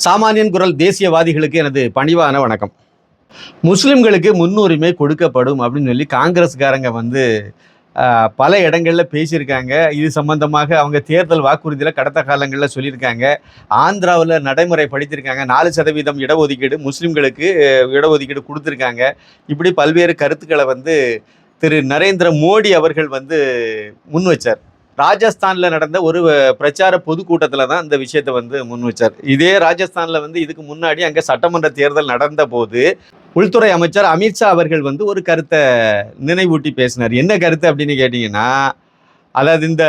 சாமானியன் குரல் தேசியவாதிகளுக்கு எனது பணிவான வணக்கம். முஸ்லிம்களுக்கு முன்னுரிமை கொடுக்கப்படும் அப்படின்னு சொல்லி காங்கிரஸ்காரங்க வந்து பல இடங்களில் பேசியிருக்காங்க. இது சம்பந்தமாக அவங்க தேர்தல் வாக்குறுதியில் கடந்த காலங்களில் சொல்லியிருக்காங்க. ஆந்திராவில் நடைமுறை படித்திருக்காங்க. நாலு சதவீதம் இடஒதுக்கீடு முஸ்லிம்களுக்கு இடஒதுக்கீடு கொடுத்துருக்காங்க. இப்படி பல்வேறு கருத்துக்களை வந்து திரு நரேந்திர மோடி அவர்கள் வந்து முன் வச்சார் ராஜஸ்தானில் நடந்த ஒரு பிரச்சார பொதுக்கூட்டத்தில் தான் இந்த விஷயத்தை வந்து முன் வச்சார். இதே ராஜஸ்தானில் வந்து இதுக்கு முன்னாடி அங்கே சட்டமன்ற தேர்தல் நடந்த போது உள்துறை அமைச்சர் அமித்ஷா அவர்கள் வந்து ஒரு கருத்தை நினைவூட்டி பேசினார். என்ன கருத்து அப்படின்னு கேட்டிங்கன்னா அதாவது இந்த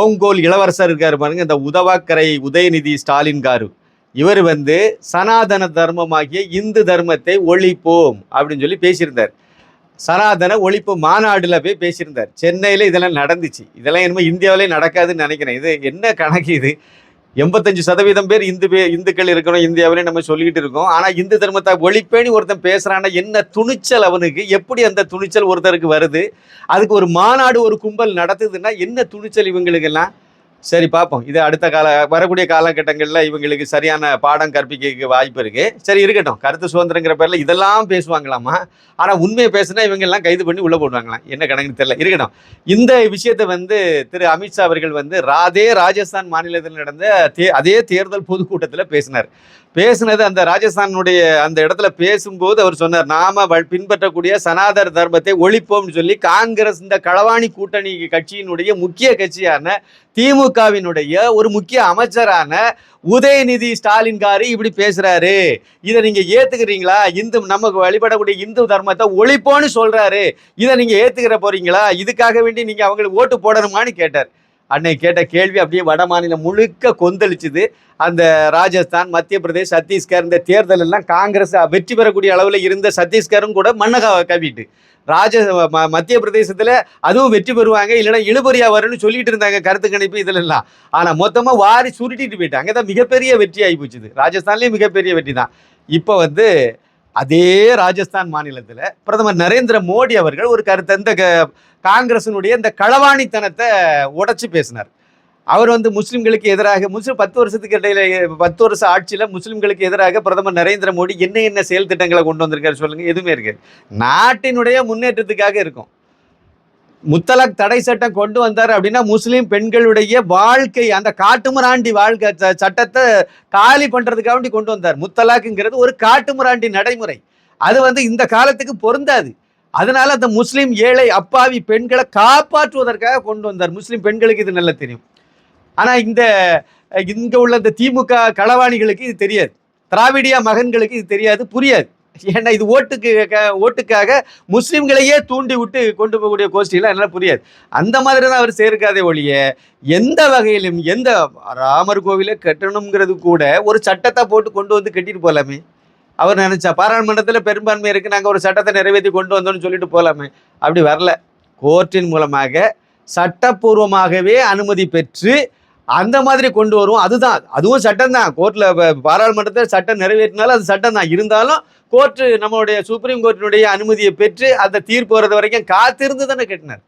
ஓங்கோல் இளவரசர் இருக்கார் பாருங்க இந்த உதவாக்கரை உதயநிதி ஸ்டாலின் காரு. இவர் வந்து சனாதன தர்மமாகிய இந்து தர்மத்தை ஒழிப்போம் அப்படின்னு சொல்லி பேசியிருந்தார். சனாதன ஒழிப்பு மாநாடுல போய் பேசியிருந்தார். சென்னையில் இதெல்லாம் நடந்துச்சு. இதெல்லாம் என்னமோ இந்தியாவிலே நடக்காதுன்னு நினைக்கிறேன். இது என்ன கணக்கு இது? எண்பத்தஞ்சு சதவீதம் பேர் இந்து பே இந்துக்கள் இருக்கணும் இந்தியாவிலே நம்ம சொல்லிக்கிட்டு இருக்கோம். ஆனால் இந்து தர்மத்தை ஒழிப்பேன்னு ஒருத்தன் பேசுகிறான்னா என்ன துணிச்சல் அவனுக்கு? எப்படி அந்த துணிச்சல் ஒருத்தருக்கு வருது? அதுக்கு ஒரு மாநாடு ஒரு கும்பல் நடத்துதுன்னா என்ன துணிச்சல் இவங்களுக்கெல்லாம்? சரி பார்ப்போம் இது அடுத்த கால வரக்கூடிய காலகட்டங்களில் இவங்களுக்கு சரியான பாடம் கற்பிக்க வாய்ப்பு இருக்கு. சரி இருக்கட்டும். கருத்து சுதந்திரங்கிற பேரில் இதெல்லாம் பேசுவாங்களாமா? ஆனால் உண்மையை பேசுனா இவங்கெல்லாம் கைது பண்ணி உள்ளே போடுவாங்களாம். என்ன கணக்குன்னு தெரியல. இருக்கட்டும். இந்த விஷயத்தை வந்து திரு. அமித்ஷா அவர்கள் வந்து ராதே ராஜஸ்தான் மாநிலத்தில் நடந்த தே அதே தேர்தல் பொதுக்கூட்டத்தில் பேசினார். பேசினது அந்த ராஜஸ்தானுடைய அந்த இடத்துல பேசும்போது அவர் சொன்னார் நாம பின்பற்றக்கூடிய சனாதன தர்மத்தை ஒழிப்போம்னு சொல்லி காங்கிரஸ் இந்த களவாணி கூட்டணி கட்சியினுடைய முக்கிய கட்சியான திமுகவினுடைய ஒரு முக்கிய அமைச்சரான உதயநிதி ஸ்டாலின் காரு இப்படி பேசுறாரு. இதை நீங்க ஏத்துக்கிறீங்களா? இந்து நமக்கு வழிபடக்கூடிய இந்து தர்மத்தை ஒழிப்போன்னு சொல்றாரு. இதை நீங்க ஏத்துக்கிற போறீங்களா? இதுக்காக வேண்டி நீங்க அவங்களுக்கு ஓட்டு போடணுமான்னு கேட்டார். அன்னைக்கு கேட்ட கேள்வி அப்படியே வட மாநிலம் முழுக்க கொந்தளிச்சுது. அந்த ராஜஸ்தான் மத்திய பிரதேஷ் சத்தீஸ்கர் இந்த தேர்தல் எல்லாம் காங்கிரஸ் வெற்றி பெறக்கூடிய அளவில் இருந்த சத்தீஸ்கரும் கூட மண்ணை க- கவிட்டு. ராஜ ம- மத்திய பிரதேசத்தில் அதுவும் வெற்றி பெறுவாங்க இல்லைன்னா இழுபறியா வரும்னு சொல்லிட்டு இருந்தாங்க கருத்து கணிப்பு இதில் எல்லாம் ஆனால் மொத்தமாக வாரி சுருட்டிட்டு போயிட்டாங்க. அங்கே தான் மிகப்பெரிய வெற்றி ஆகி போச்சுது. ராஜஸ்தான்லேயும் மிகப்பெரிய வெற்றி தான். இப்போ வந்து அதே ராஜஸ்தான் மாநிலத்தில் பிரதமர் நரேந்திர மோடி அவர்கள் ஒரு கருத்தை இந்த க- காங்கிரசினுடைய இந்த களவாணித்தனத்தை உடச்சி பேசினார். அவர் வந்து முஸ்லீம்களுக்கு எதிராக முஸ்லீம் பத்து வருஷத்துக்கு இடையில பத்து வருஷ ஆட்சியில் முஸ்லீம்களுக்கு எதிராக பிரதமர் நரேந்திர மோடி என்ன என்ன செயல் திட்டங்களை கொண்டு வந்திருக்காரு சொல்லுங்க எதுவுமே இருக்கு. நாட்டினுடைய முன்னேற்றத்துக்காக இருக்கும். முத்தலாக் தடை சட்டம் கொண்டு வந்தார் அப்படின்னா முஸ்லீம் பெண்களுடைய வாழ்க்கை அந்த காட்டுமிராண்டி வாழ்க்கை ச- சட்டத்தை காலி பண்ணுறதுக்காக கொண்டு வந்தார். முத்தலாக்குங்கிறது ஒரு காட்டுமிராண்டி நடைமுறை. அது வந்து இந்த காலத்துக்கு பொருந்தாது. அதனால அந்த முஸ்லீம் ஏழை அப்பாவி பெண்களை காப்பாற்றுவதற்காக கொண்டு வந்தார். முஸ்லீம் பெண்களுக்கு இது நல்லா தெரியும். ஆனால் இந்த இங்கே உள்ள இந்த திமுக களவாணிகளுக்கு இது தெரியாது. திராவிடியா மகன்களுக்கு இது தெரியாது புரியாது. ஏன்னா இது ஓட்டுக்கு ஓட்டுக்காக முஸ்லீம்களையே தூண்டி விட்டு கொண்டு போகக்கூடிய கோஷ்டிலாம் என்னால் புரியாது. அந்த மாதிரி தான் அவர் சேர்க்காதே ஒழிய எந்த வகையிலும் எந்த ராமர் கோவிலை கட்டணுங்கிறது கூட ஒரு சட்டத்தை போட்டு கொண்டு வந்து கட்டிட்டு போகலாமே அவர் நினைச்சா பாராளுமன்றத்தில் பெரும்பான்மை இருக்கு நாங்கள் ஒரு சட்டத்தை நிறைவேற்றி கொண்டு வந்தோம்னு சொல்லிட்டு போகலாமே அப்படி வரல. கோர்ட்டின் மூலமாக சட்டப்பூர்வமாகவே அனுமதி பெற்று அந்த மாதிரி கொண்டு வருவோம் அதுதான். அதுவும் சட்டம் தான் கோர்ட்டில் பாராளுமன்றத்தில் சட்டம் நிறைவேற்றினாலும் அது சட்டம் தான் இருந்தாலும் கோர்ட்டு நம்மளுடைய சுப்ரீம் கோர்ட்டினுடைய அனுமதியை பெற்று அந்த தீர்ப்பு வர்றது வரைக்கும் காத்திருந்து தானே கட்டினார்.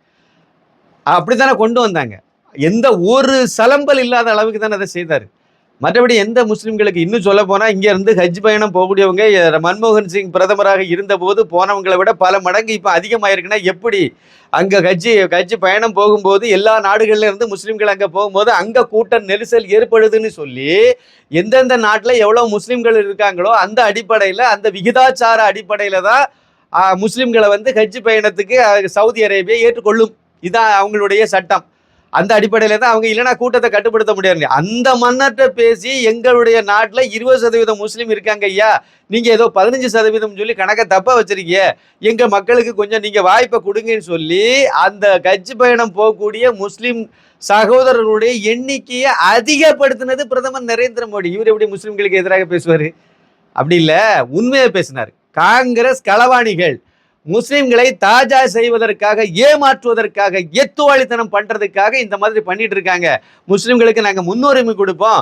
அப்படி தானே கொண்டு வந்தாங்க. எந்த ஒரு சலம்பல் இல்லாத அளவுக்கு தானே அதை செய்தார். மற்றபடி எந்த முஸ்லீம்களுக்கு இன்னும் சொல்ல போனால் இங்கேருந்து ஹஜ் பயணம் போகக்கூடியவங்க மன்மோகன் சிங் பிரதமராக இருந்தபோது போனவங்களை விட பல மடங்கு இப்போ அதிகமாயிருக்குன்னா எப்படி? அங்கே ஹஜ்ஜி ஹஜ்ஜி பயணம் போகும்போது எல்லா நாடுகள்லேருந்து முஸ்லீம்கள் அங்கே போகும்போது அங்கே கூட்ட நெரிசல் ஏற்படுதுன்னு சொல்லி எந்தெந்த நாட்டில் எவ்வளோ முஸ்லீம்கள் இருக்காங்களோ அந்த அடிப்படையில் அந்த விகிதாச்சார அடிப்படையில் தான் முஸ்லீம்களை வந்து ஹஜ் பயணத்துக்கு சவுதி அரேபியா ஏற்றுக்கொள்ளும். இதுதான் அவங்களுடைய சட்டம். அந்த அடிப்படையில் தான் அவங்க இல்லைன்னா கூட்டத்தை கட்டுப்படுத்த முடியாது அந்த மன்னர்கிட்ட பேசி எங்களுடைய நாட்டில் இருபது சதவீதம் முஸ்லீம் இருக்காங்க ஐயா. நீங்கள் ஏதோ பதினஞ்சு சதவீதம் சொல்லி கணக்கை தப்பாக வச்சிருக்கீங்க. எங்கள் மக்களுக்கு கொஞ்சம் நீங்கள் வாய்ப்பை கொடுங்கன்னு சொல்லி அந்த கட்சி பயணம் போகக்கூடிய முஸ்லீம் சகோதரர்களுடைய எண்ணிக்கையை அதிகப்படுத்தினது பிரதமர் நரேந்திர மோடி. இவர் எப்படி முஸ்லீம்களுக்கு எதிராக பேசுவார்? அப்படி இல்லை உண்மையை பேசினார். காங்கிரஸ் களவாணிகள். முஸ்லிம்களை தாஜா செய்வதற்காக ஏமாற்றுவதற்காக எத்துவாளித்தனம் பண்ணுறதுக்காக இந்த மாதிரி பண்ணிட்டு இருக்காங்க. முஸ்லிம்களுக்கு நாங்கள் முன்னுரிமை கொடுப்போம்.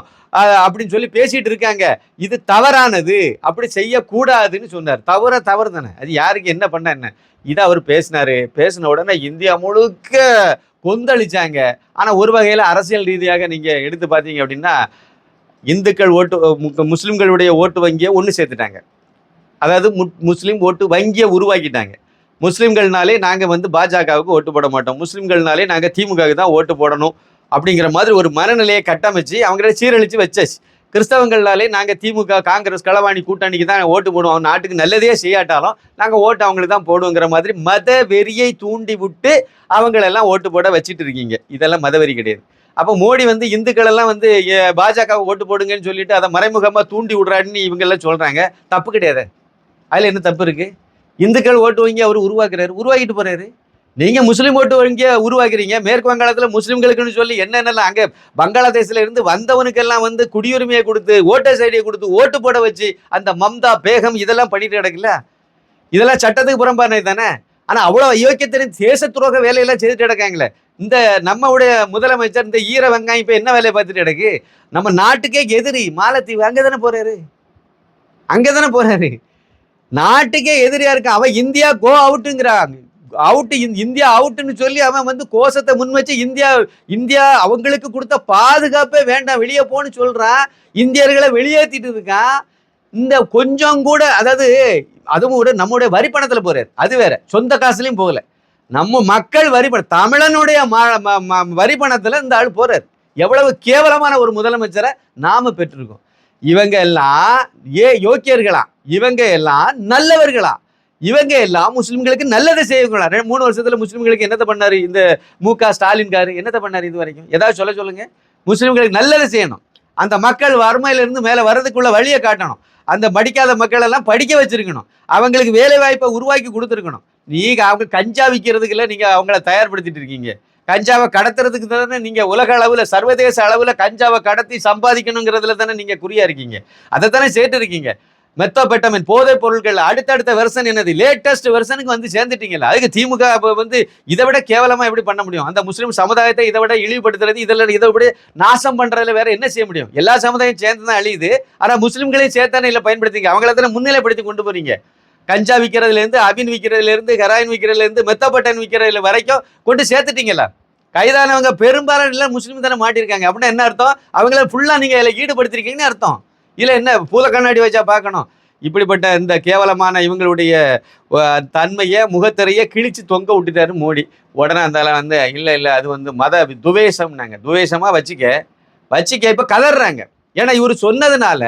அப்படின்னு சொல்லி பேசிட்டு இருக்காங்க. இது தவறானது. அப்படி செய்யக்கூடாதுன்னு சொன்னார். தவற தவறு தானே. அது யாருக்கு என்ன பண்ண என்ன? இதை அவர் பேசினாரு. பேசின உடனே இந்தியா முழுக்க கொந்தளிச்சாங்க. ஆனால் ஒரு வகையில் அரசியல் ரீதியாக நீங்கள் எடுத்து பார்த்தீங்க அப்படின்னா இந்துக்கள் ஓட்டு முஸ்லிம்களுடைய ஓட்டு வங்கியை ஒன்று சேர்த்துட்டாங்க. அதாவது மு- முஸ்லீம் ஓட்டு வங்கியை உருவாக்கிட்டாங்க. முஸ்லீம்கள்னாலே நாங்கள் வந்து பாஜகவுக்கு ஓட்டு போட மாட்டோம். முஸ்லீம்கள்னாலே நாங்கள் திமுகவுக்கு தான் ஓட்டு போடணும் அப்படிங்கிற மாதிரி ஒரு மனநிலையை கட்டமைச்சு அவங்கள சீரழித்து வச்சாச்சு. கிறிஸ்தவங்கள்னாலே நாங்கள் திமுக காங்கிரஸ் களவாணி கூட்டணிக்கு தான் ஓட்டு போடுவோம். நாட்டுக்கு நல்லதே செய்யாட்டாலும் நாங்கள் ஓட்டு அவங்களுக்கு தான் போடுவோங்கிற மாதிரி மத வெறியை தூண்டி விட்டு அவங்களெல்லாம் ஓட்டு போட வச்சுட்டு இருக்கீங்க. இதெல்லாம் மதவெறி கிடையாது. அப்போ மோடி வந்து இந்துக்கள் எல்லாம் வந்து பாஜக ஓட்டு போடுங்கன்னு சொல்லிட்டு அதை மறைமுகமாக தூண்டி விடுறாருன்னு இவங்க எல்லாம் தப்பு கிடையாது. அதில் என்ன தப்பு இருக்குது இந்துக்கள் ஓட்டு வங்கி அவர் உருவாக்குறாரு. உருவாக்கிட்டு போகிறாரு நீங்கள் முஸ்லீம் ஓட்டு வங்கியை உருவாக்குறீங்க. மேற்கு வங்காளத்தில் முஸ்லீம்களுக்குன்னு சொல்லி என்னென்னலாம் அங்கே பங்களாதேஷ்ல இருந்து வந்தவனுக்கெல்லாம் வந்து குடியுரிமையை கொடுத்து ஓட்டர்ஸ் ஐடியை கொடுத்து ஓட்டு போட வச்சு அந்த மம்தா பேகம் இதெல்லாம் பண்ணிட்டு கிடக்குல்ல? இதெல்லாம் சட்டத்துக்கு புறம்பானது தானே? ஆனால் அவ்வளோ அயோக்கியத்தின் தேச துரோக வேலையெல்லாம் செய்துட்டு கிடக்காங்களே. இந்த நம்மளுடைய முதலமைச்சர் இந்த ஈர வெங்காயம் இப்போ என்ன வேலையை பார்த்துட்டு கிடக்கு? நம்ம நாட்டுக்கே எதிரி மாலத்தீவு அங்கே தானே போகிறாரு அங்கே தானே போகிறாரு நாட்டுக்கே எதிரியா இருக்கான் அவன் இந்தியா கோ அவுட்டுங்கிறான் அவுட்டு இந்தியா அவுட்டுன்னு சொல்லி அவன் வந்து கோஷத்தை முன் வச்சு இந்தியா இந்தியா அவங்களுக்கு கொடுத்த பாதுகாப்பே வேண்டாம் வெளியே போன்னு சொல்றான் இந்தியர்களை வெளியேற்றிட்டு இருக்கான் இந்த கொஞ்சம் கூட அதாவது அதுவும் கூட நம்முடைய வரி பணத்துல போறாரு. அது வேற சொந்த காசுலையும் போகல. நம்ம மக்கள் வரி பணம் தமிழனுடைய ம- ம- வரி இந்த ஆள் போறாரு. எவ்வளவு கேவலமான ஒரு முதலமைச்சரை நாம பெற்றிருக்கோம். இவங்க எல்லாம் ஏ யோக்கியர்களாம் இவங்க எல்லாம் நல்லவர்களா? இவங்க எல்லாம் முஸ்லிம்களுக்கு நல்லதை செய்வங்களா? மூணு வருஷத்துல முஸ்லிம்களுக்கு என்னத்தை பண்ணாரு? இந்த மு க ஸ்டாலின் காரு என்னத்தை பண்ணாரு இது வரைக்கும் ஏதாவது சொல்ல சொல்லுங்க. முஸ்லிம்களுக்கு நல்லதை செய்யணும். அந்த மக்கள் வறுமையிலிருந்து மேலே வர்றதுக்குள்ள வழியை காட்டணும். அந்த படிக்காத மக்கள் எல்லாம் படிக்க வச்சிருக்கணும். அவங்களுக்கு வேலை வாய்ப்பை உருவாக்கி கொடுத்துருக்கணும். நீங்க அவங்க கஞ்சா விற்கிறதுக்குள்ள நீங்க அவங்கள தயார்படுத்திட்டு இருக்கீங்க. கஞ்சாவை கடத்துறதுக்கு தானே நீங்க உலக அளவில் சர்வதேச அளவில் கஞ்சாவை கடத்தி சம்பாதிக்கணுங்கிறதுல தானே நீங்க குறியா இருக்கீங்க. அதை தானே சேர்த்து இருக்கீங்க. மெத்தோபெட்டமின் போதைப் பொருட்கள் அடுத்தடுத்த வெர்சன் என்னது? லேட்டஸ்ட் வெர்சனுக்கு வந்து சேர்ந்துட்டீங்கல்ல. அதுக்கு திமுக வந்து இதை விட கேவலமா எப்படி பண்ண முடியும்? அந்த முஸ்லீம் சமுதாயத்தை இதை விட இழிவுபடுத்துறது இதில் இதை விட நாசம் பண்றதுல வேற என்ன செய்ய முடியும்? எல்லா சமுதாயம் சேர்ந்து தான் அழியுது. ஆனா முஸ்லீம்களையும் சேர்த்தானே இல்லை பயன்படுத்திங்க அவங்கள தானே முன்னிலைப்படுத்தி கொண்டு போறீங்க. கஞ்சா விற்கிறதுலேருந்து அபின் விற்கிறதுலேருந்து ஹெராயின் விற்கிறதுலேருந்து மெத்தப்பட்டன் விற்கிறதுல வரைக்கும் கொண்டு சேர்த்துட்டீங்களா கைதானவங்க பெரும்பாலான முஸ்லீம் தானே மாட்டிருக்காங்க அப்படின்னா என்ன அர்த்தம்? அவங்கள ஃபுல்லாக நீங்கள் இதில் ஈடுபடுத்திருக்கீங்கன்னு அர்த்தம். இல்லை என்ன பூல கண்ணாடி வச்சா பார்க்கணும் இப்படிப்பட்ட இந்த கேவலமான இவங்களுடைய தன்மையை முகத்திரையை கிழிச்சு தொங்க விட்டுட்டாரு மோடி. உடனே அந்த வந்து இல்லை இல்லை அது வந்து மத துவேஷம்னாங்க. துவேஷமாக வச்சுக்க வச்சுக்க இப்போ கதறாங்க ஏன்னா இவர் சொன்னதுனால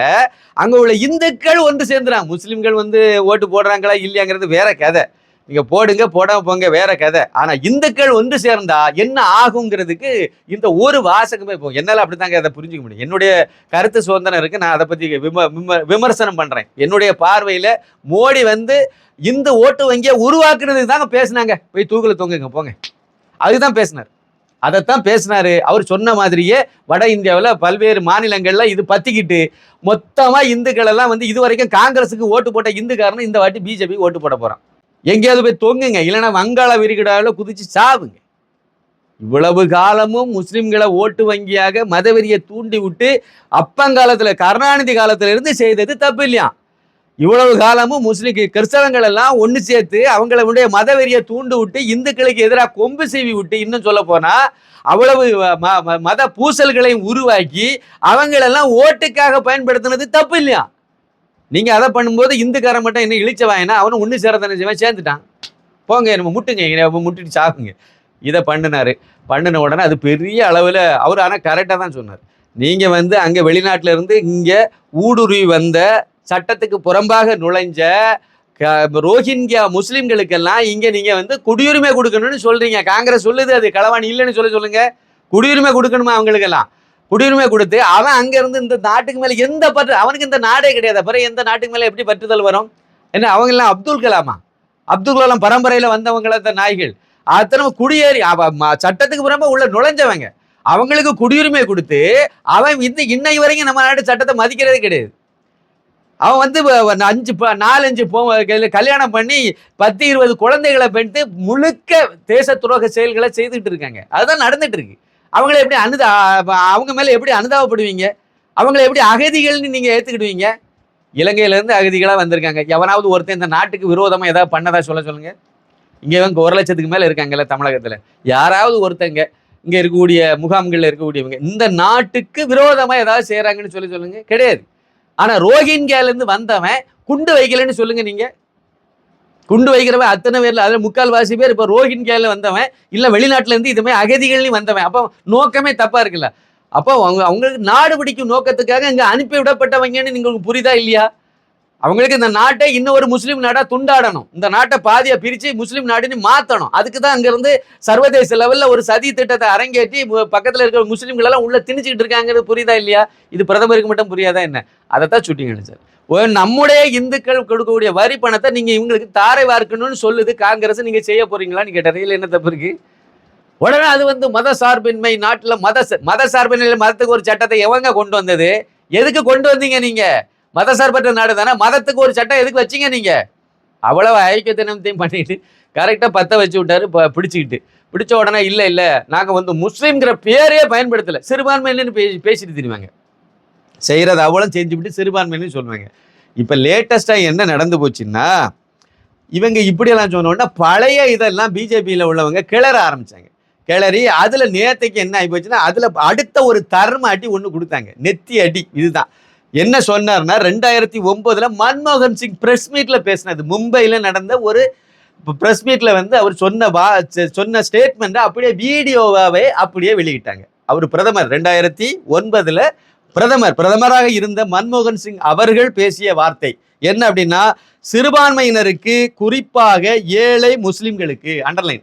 அங்கே உள்ள இந்துக்கள் ஒன்று சேர்ந்துறாங்க. முஸ்லீம்கள் வந்து ஓட்டு போடுறாங்களா இல்லையாங்கிறது வேற கதை. நீங்க போடுங்க போடாம போங்க வேற கதை. ஆனா இந்துக்கள் ஒன்று சேர்ந்தா என்ன ஆகுங்கிறதுக்கு இந்த ஒரு வாசகமே இப்போ என்னால அப்படித்தாங்க அதை புரிஞ்சுக்க முடியும். என்னுடைய கருத்து சுதந்திரம் இருக்கு. நான் அதை பத்தி விம விம- விமர்சனம் பண்றேன். என்னுடைய பார்வையில மோடி வந்து இந்த ஓட்டு வங்கியை உருவாக்குறதுக்கு தாங்க பேசுனாங்க. போய் தூக்கில் தொங்குங்க போங்க. அதுதான் பேசினார். அதைத்தான் பேசினாரு. அவர் சொன்ன மாதிரியே வட இந்தியாவில் பல்வேறு மாநிலங்கள்ல இது பத்திக்கிட்டு மொத்தமா இந்துக்கள் எல்லாம் வந்து இது வரைக்கும் காங்கிரஸுக்கு ஓட்டு போட்ட இந்துக்காரன் இந்த வாட்டி பிஜேபி ஓட்டு போட போறான். எங்கேயாவது போய் தொங்குங்க. இல்லைன்னா வங்காள விரிகுடாவில் குதிச்சு சாவுங்க. இவ்வளவு காலமும் முஸ்லிம்களை ஓட்டு வங்கியாக மதவெறியை தூண்டி விட்டு அப்பங்காலத்தில் கருணாநிதி காலத்திலிருந்து செய்தது தப்பு இல்லையா? இவ்வளவு காலமும் முஸ்லிம் கிறிஸ்தவங்கள் எல்லாம் ஒன்று சேர்த்து அவங்களுடைய மதவெறியை தூண்டு விட்டு இந்துக்களுக்கு எதிராக கொம்பு சீவி விட்டு இன்னும் சொல்ல போனால் அவ்வளவு ம- ம- மத பூசல்களையும் உருவாக்கி அவங்களெல்லாம் ஓட்டுக்காக பயன்படுத்தினது தப்பு இல்லையா? நீங்கள் அதை பண்ணும்போது இந்துக்காரன் மட்டும் என்ன இழிச்சவாயினா அவனும் ஒன்று சேரத்தானே செய்வான் சேர்ந்துட்டான். போங்க நம்ம முட்டுங்க இங்க நம்ம சாகுங்க. இதை பண்ணினாரு. பண்ணின உடனே அது பெரிய அளவில் அவர் ஆனால் கரெக்டாக தான் சொன்னார். நீங்கள் வந்து அங்கே வெளிநாட்டில் இருந்து இங்கே ஊடுருவி வந்த சட்டத்துக்கு புறம்பாக நுழைஞ்ச க- ரோஹிங்கியா முஸ்லீம்களுக்கெல்லாம் இங்கே நீங்கள் வந்து குடியுரிமை கொடுக்கணும்னு சொல்கிறீங்க காங்கிரஸ் சொல்லுது அது களவாணி இல்லைன்னு சொல்ல சொல்லுங்கள் குடியுரிமை கொடுக்கணுமா அவங்களுக்கெல்லாம்? குடியுரிமை கொடுத்து அவன் அங்கேருந்து இந்த நாட்டுக்கு மேலே எந்த பற்று அவனுக்கு இந்த நாடே கிடையாது. அப்புறம் எந்த நாட்டுக்கு மேலே எப்படி பற்றுதல் வரும்? என்ன அவங்க எல்லாம் அப்துல் கலாமா? அப்துல் கலாம் பரம்பரையில் வந்தவங்கள இந்த நாய்கள். அத்தனை குடியேறி சட்டத்துக்கு புறம்ப உள்ள நுழைஞ்சவங்க. அவங்களுக்கு குடியுரிமை கொடுத்து அவன் இந்த இன்னை வரைக்கும் நம்ம நாட்டு சட்டத்தை மதிக்கிறதே கிடையாது. அவன் வந்து அஞ்சு ப- நாலஞ்சு போ கல்யாணம் பண்ணி பத்து இருபது குழந்தைகளை பெற்று முழுக்க தேச துரோக செயல்களை செய்துக்கிட்டு இருக்காங்க. அதுதான் நடந்துட்டு இருக்கு. அவங்கள எப்படி அனுதா அவங்க மேலே எப்படி அனுதாபப்படுவீங்க? அவங்கள எப்படி அகதிகள்னு நீங்கள் ஏற்றுக்கிடுவீங்க இலங்கையிலேருந்து அகதிகளாக வந்திருக்காங்க. எவனாவது ஒருத்தன் இந்த நாட்டுக்கு விரோதமாக ஏதாவது பண்ணதா சொல்ல சொல்லுங்கள் இங்கே இவங்க ஒரு லட்சத்துக்கு மேலே இருக்காங்கல்ல தமிழகத்தில். யாராவது ஒருத்தங்க இங்கே இருக்கக்கூடிய முகாம்களில் இருக்கக்கூடியவங்க இந்த நாட்டுக்கு விரோதமாக ஏதாவது செய்கிறாங்கன்னு சொல்லி சொல்லுங்கள் கிடையாது. ஆனால் ரோஹிங்கியாலேருந்து வந்தவன் குண்டு வைக்கலன்னு சொல்லுங்கள் நீங்கள் குண்டு வைக்கிறவன் அத்தனை பேர்ல அதுல முக்கால்வாசி பேர் இப்ப கேல வந்தவன் இல்ல வெளிநாட்டுல இருந்து இதுமே அகதிகள்னு வந்தவன். அப்போ நோக்கமே தப்பா இருக்குல்ல. அப்போ அவங்க அவங்களுக்கு நாடு பிடிக்கும் நோக்கத்துக்காக இங்க அனுப்பி விடப்பட்டவங்கன்னு உங்களுக்கு புரியுதா இல்லையா? அவங்களுக்கு இந்த நாட்டை இன்னும் ஒரு முஸ்லீம் நாடா துண்டாடணும். இந்த நாட்டை பாதியை பிரிச்சு முஸ்லீம் நாடுன்னு மாத்தணும். அதுக்கு தான் அங்க இருந்து சர்வதேச லெவல்ல ஒரு சதி திட்டத்தை அரங்கேற்றி பக்கத்துல இருக்கிற முஸ்லீம்கள் எல்லாம் உள்ள திணிச்சுட்டு இருக்காங்கிறது புரியுதா இல்லையா? இது பிரதமருக்கு மட்டும் புரியாதா என்ன? அதைத்தான் சுட்டிங்க சார் நம்முடைய இந்துக்கள் கொடுக்கக்கூடிய வரி பணத்தை நீங்க இவங்களுக்கு தாரை வார்க்கணும்னு சொல்லுது காங்கிரஸ் நீங்க செய்ய போறீங்களான்னு கேட்டாரு இல்லை என்ன தப்பு இருக்கு? உடனே அது வந்து மத சார்பின்மை நாட்டில் மத ச- மத சார்பின்மை மதத்துக்கு ஒரு சட்டத்தை எவங்க கொண்டு வந்தது? எதுக்கு கொண்டு வந்தீங்க நீங்க? மத சார்பற்ற நாடு தானே மதத்துக்கு ஒரு சட்டம் எதுக்கு வச்சீங்க நீங்க? அவ்வளவு ஐக்கிய தினத்தையும் பண்ணிட்டு கரெக்டாக பத்த வச்சு விட்டாரு இப்போ பிடிச்சிக்கிட்டு. பிடிச்ச உடனே இல்லை இல்லை நாங்கள் வந்து முஸ்லீம்ங்கிற பேரே பயன்படுத்தலை. சிறுபான்மையிலன்னு பேசி பேசிட்டு திருவாங்க. செய்கிறது அவ்வளோ செஞ்சு விட்டு சிறுபான்மைன்னு சொல்லுவாங்க இப்போ லேட்டஸ்ட்டாக என்ன நடந்து போச்சுன்னா இவங்க இப்படியெல்லாம் சொன்னோன்னா பழைய இதெல்லாம் பிஜேபியில் உள்ளவங்க கிளற ஆரம்பிச்சாங்க. கிளறி அதில் நேரத்துக்கு என்ன ஆகி போச்சுன்னா அதில் அடுத்த ஒரு தர்ம அடி ஒன்று கொடுத்தாங்க. நெத்தி அடி இதுதான். என்ன சொன்னார்னா ரெண்டாயிரத்தி ஒம்பதில் மன்மோகன் சிங் ப்ரெஸ் மீட்டில் பேசினது. மும்பையில் நடந்த ஒரு ப்ரெஸ் மீட்டில் வந்து அவர் சொன்ன வா சொன்ன ஸ்டேட்மெண்ட்டை அப்படியே வீடியோவாகவே அப்படியே வெளியிட்டாங்க. அவர் பிரதமர். ரெண்டாயிரத்தி ஒன்பதில் பிரதமர் பிரதமராக இருந்த மன்மோகன் சிங் அவர்கள் பேசிய வார்த்தை என்ன அப்படின்னா சிறுபான்மையினருக்கு குறிப்பாக ஏழை முஸ்லிம்களுக்கு அண்டர்லைன்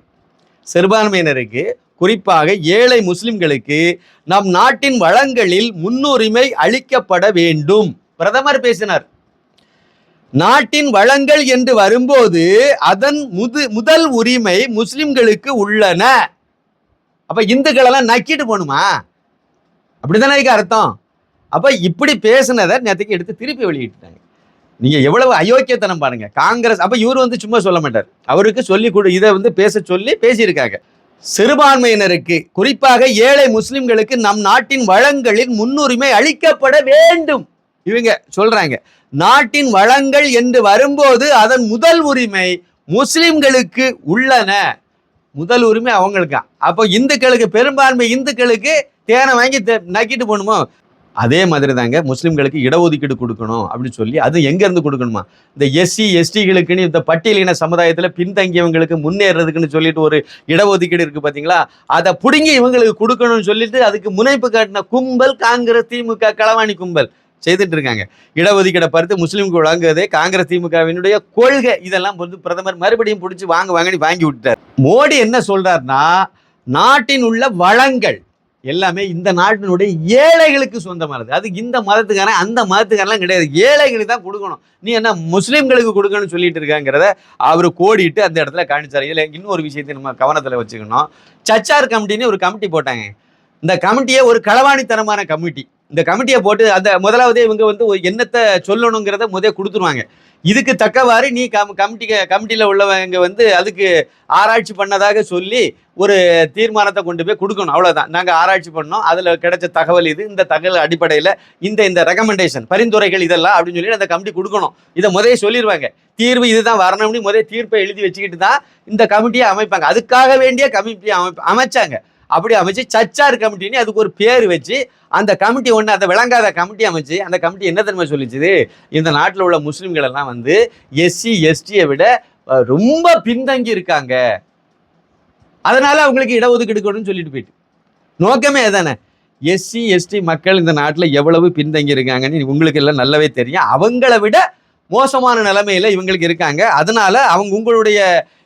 சிறுபான்மையினருக்கு குறிப்பாக ஏழை முஸ்லிம்களுக்கு நம் நாட்டின் வளங்களில் முன்னுரிமை அளிக்கப்பட வேண்டும். பிரதமர் பேசினார். நாட்டின் வளங்கள் என்று வரும்போது அதன் முது முதல் உரிமை முஸ்லிம்களுக்கு உள்ளன. அப்ப இந்துக்களெல்லாம் நக்கிட்டு போகணுமா? அப்படிதானே அர்த்தம்? அப்போ இப்படி பேசுனதை நேற்றுக்கு எடுத்து திருப்பி வெளியிட்டாங்க. நீங்கள் எவ்வளவு அயோக்கியத்தனம் பாருங்க. காங்கிரஸ் அப்போ இவர் வந்து சும்மா சொல்ல மாட்டார். அவருக்கு சொல்லி கொடு இதை வந்து பேச சொல்லி பேசியிருக்காங்க. சிறுபான்மையினருக்கு குறிப்பாக ஏழை முஸ்லிம்களுக்கு நம் நாட்டின் வளங்களின் முன்னுரிமை அளிக்கப்பட வேண்டும். இவங்க சொல்றாங்க. நாட்டின் வளங்கள் என்று வரும்போது அதன் முதல் உரிமை முஸ்லிம்களுக்கு உள்ளன. முதல் உரிமை அவங்களுக்கு. அப்போ இந்துக்களுக்கு பெரும்பான்மை இந்துக்களுக்கு தேனை வாங்கி நக்கிட்டு போகணுமோ? அதே மாதிரி தாங்க முஸ்லீம்களுக்கு இடஒதுக்கீடு கொடுக்கணும் அப்படின்னு சொல்லி அது எங்கேருந்து கொடுக்கணுமா? இந்த எஸ்சி எஸ்டிகளுக்குன்னு இந்த பட்டியலின சமுதாயத்தில் பின்தங்கியவங்களுக்கு முன்னேறதுக்குன்னு சொல்லிட்டு ஒரு இடஒதுக்கீடு இருக்குது பார்த்தீங்களா அதை பிடுங்கி இவங்களுக்கு கொடுக்கணும்னு சொல்லிட்டு அதுக்கு முனைப்பு காட்டின கும்பல் காங்கிரஸ் திமுக களவாணி கும்பல் செய்துட்டு இருக்காங்க. இடஒதுக்கீடை பறித்து முஸ்லீமுக்கு வழங்குவதே காங்கிரஸ் திமுகவினுடைய கொள்கை. இதெல்லாம் வந்து பிரதமர் மறுபடியும் பிடிச்சி வாங்க வாங்கன்னு வாங்கி விட்டார் மோடி என்ன சொல்றாருன்னா நாட்டின் உள்ள வளங்கள் எல்லாமே இந்த நாட்டினுடைய ஏழைகளுக்கு சொந்தமானது. அது இந்த மதத்துக்காரன் அந்த மதத்துக்காரெல்லாம் கிடையாது. ஏழைகளுக்கு தான் கொடுக்கணும். நீ என்ன முஸ்லீம்களுக்கு கொடுக்கணும்னு சொல்லிட்டு இருக்காங்கிறத அவர் கோடிட்டு அந்த இடத்துல காணிச்சார் இதில் இன்னொரு விஷயத்தை நம்ம கவனத்தில் வச்சுக்கணும். சச்சார் கமிட்டின்னு ஒரு கமிட்டி போட்டாங்க. இந்த கமிட்டியே ஒரு களவாணித்தனமான கமிட்டி. இந்த கமிட்டியை போட்டு அந்த முதலாவது இவங்க வந்து ஒரு என்னத்தை சொல்லணுங்கிறத முதல்ல கொடுத்துருவாங்க. இதுக்கு தக்கவாறு நீ கம் கமிட்டி கமிட்டியில் உள்ளவங்க வந்து அதுக்கு ஆராய்ச்சி பண்ணதாக சொல்லி ஒரு தீர்மானத்தை கொண்டு போய் கொடுக்கணும். அவ்வளோதான் நாங்கள் ஆராய்ச்சி பண்ணோம். அதில் கிடைச்ச தகவல் இது. இந்த தகவல் அடிப்படையில் இந்த இந்த ரெக்கமெண்டேஷன் பரிந்துரைகள் இதெல்லாம் அப்படின்னு சொல்லி அந்த கமிட்டி கொடுக்கணும். இதை முதல்ல சொல்லிடுவாங்க தீர்வு இதுதான். வரணும்னு முதல் தீர்ப்பை எழுதி வச்சுக்கிட்டு தான் இந்த கமிட்டியை அமைப்பாங்க. அதுக்காக வேண்டிய கமிட்டியை அமைப்பு அமைச்சாங்க. அப்படி அமைச்சு சச்சார் கமிட்டின்னு அதுக்கு ஒரு பேர் வச்சு அந்த கமிட்டி ஒன்று அதை விளங்காத கமிட்டி அமைச்சு அந்த கமிட்டி என்ன தன்மை சொல்லிச்சுது? இந்த நாட்டில் உள்ள முஸ்லீம்கள் எல்லாம் வந்து எஸ்சி எஸ்டியை விட ரொம்ப பின்தங்கி இருக்காங்க. அதனால அவங்களுக்கு இடஒதுக்கீடு கொடுன்னு சொல்லிட்டு போயிட்டு. நோக்கமே அதானே? எஸ்சி எஸ்டி மக்கள் இந்த நாட்டில் எவ்வளவு பின்தங்கி இருக்காங்கன்னு உங்களுக்கு எல்லாம் நல்லாவே தெரியும். அவங்கள விட மோசமான நிலைமையில இவங்களுக்கு இருக்காங்க. அதனால அவங்க உங்களுடைய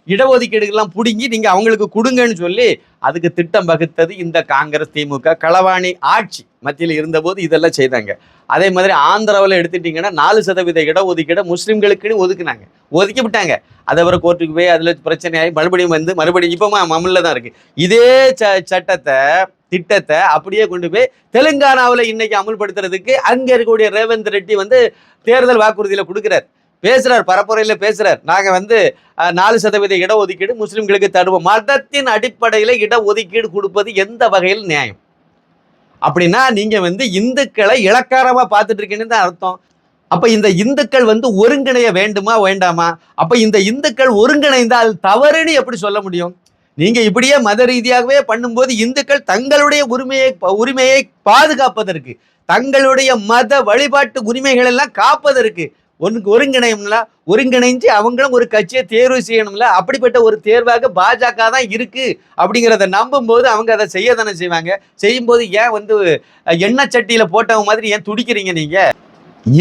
இடஒதுக்கீடுகள்லாம் பிடுங்கி நீங்க அவங்களுக்கு கொடுங்கன்னு சொல்லி அதுக்கு திட்டம் வகுத்தது இந்த காங்கிரஸ் திமுக. களவாணி ஆட்சி மத்தியில் இருந்தபோது இதெல்லாம் செய்தாங்க. அதே மாதிரி ஆந்திராவில் எடுத்துட்டீங்கன்னா நாலு சதவீத இடஒதுக்கீடை முஸ்லீம்களுக்குன்னு ஒதுக்குனாங்க. ஒதுக்கி விட்டாங்க. அதை வர கோர்ட்டுக்கு போய் அதில் பிரச்சனையாகி மறுபடியும் வந்து மறுபடியும் இப்போ மம்மில் தான் இருக்குது இதே ச சட்டத்தை திட்டத்தை அப்படியே கொண்டு போய் தெலுங்கானாவில் இன்னைக்கு அமல்படுத்துறதுக்கு அங்கே இருக்கக்கூடிய ரேவந்த் ரெட்டி வந்து தேர்தல் வாக்குறுதியில் கொடுக்குறார். பேசுறார் பரப்புரையில் பேசுறார். நாங்கள் வந்து நாலு சதவீத இடஒதுக்கீடு முஸ்லீம்களுக்கு தருவோம். மதத்தின் அடிப்படையில் இடஒதுக்கீடு கொடுப்பது எந்த வகையில் நியாயம்? அப்படின்னா நீங்கள் வந்து இந்துக்களை இலக்காரமாக பார்த்துட்டு இருக்கீங்கன்னு தான் அர்த்தம். அப்போ இந்த இந்துக்கள் வந்து ஒருங்கிணைய வேண்டுமா வேண்டாமா? அப்போ இந்த இந்துக்கள் ஒருங்கிணைந்தால் தவறுன்னு எப்படி சொல்ல முடியும்? நீங்க இப்படியே மத ரீதியாகவே பண்ணும்போது இந்துக்கள் தங்களுடைய உரிமையை உரிமையை பாதுகாப்பதற்கு தங்களுடைய மத வழிபாட்டு உரிமைகள் எல்லாம் காப்பதற்கு ஒன்று ஒருங்கிணையும்ல ஒருங்கிணைஞ்சு அவங்களும் ஒரு கட்சியை தேர்வு செய்யணும்ல அப்படிப்பட்ட ஒரு தேர்வாக பாஜக தான் இருக்கு அப்படிங்கிறத நம்பும்போது அவங்க அதை செய்ய தானே செய்வாங்க. செய்யும்போது ஏன் வந்து எண்ணெய் சட்டியில் போட்டவங்க மாதிரி ஏன் துடிக்கிறீங்க நீங்க?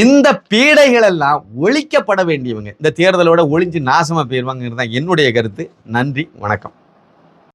இந்த பீடைகள் எல்லாம் ஒழிக்கப்பட வேண்டியவங்க. இந்த தேர்தலோட ஒழிஞ்சு நாசமாக போயிடுவாங்கிறது தான் என்னுடைய கருத்து. நன்றி வணக்கம்.